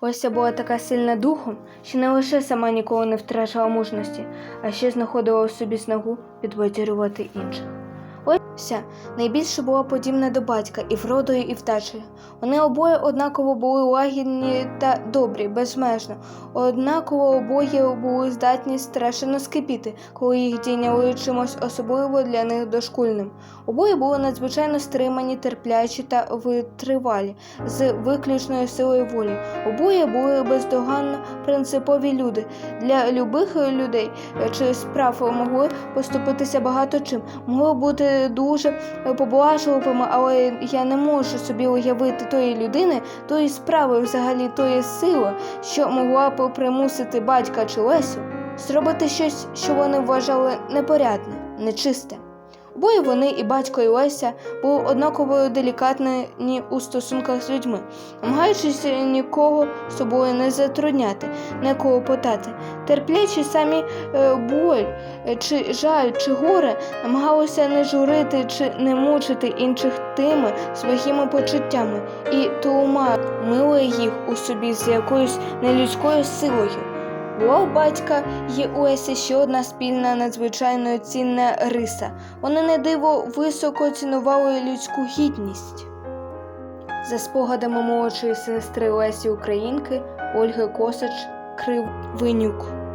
Ося була така сильна духом, що не лише сама ніколи не втрачала мужності, а ще знаходила у собі снагу підбадьорювати інших. Ося найбільше була подібна до батька і вродою, і втачею. Вони обоє однаково були лагідні та добрі, безмежно. Однаково обоє були здатні страшенно скипіти, коли їх дійняли чимось особливо для них дошкульним. Обоє були надзвичайно стримані, терплячі та витривалі, з виключною силою волі. Обоє були бездоганно принципові люди. Для любих людей е, чи справ могли поступитися багато чим, могли бути дуже поблажливими, але я не можу собі уявити тої людини, тої справи, взагалі тої сили, що могла б примусити батька чи Лесю зробити щось, що вони вважали непорядне, нечисте. Обоє вони, і батько, і Леся, були однаково делікатні у стосунках з людьми, намагаючись нікого собою не затрудняти, не клопотати, терплячи самі е, боль, е, чи жаль, чи горе, намагалися не журити чи не мучити інших тими своїми почуттями і мили їх у собі з якоюсь нелюдською силою. У батька є у Есі ще одна спільна надзвичайно цінна риса. Вони не диво високо цінували людську гідність. За спогадами молодшої сестри Лесі Українки Ольги Косач Кривинюк.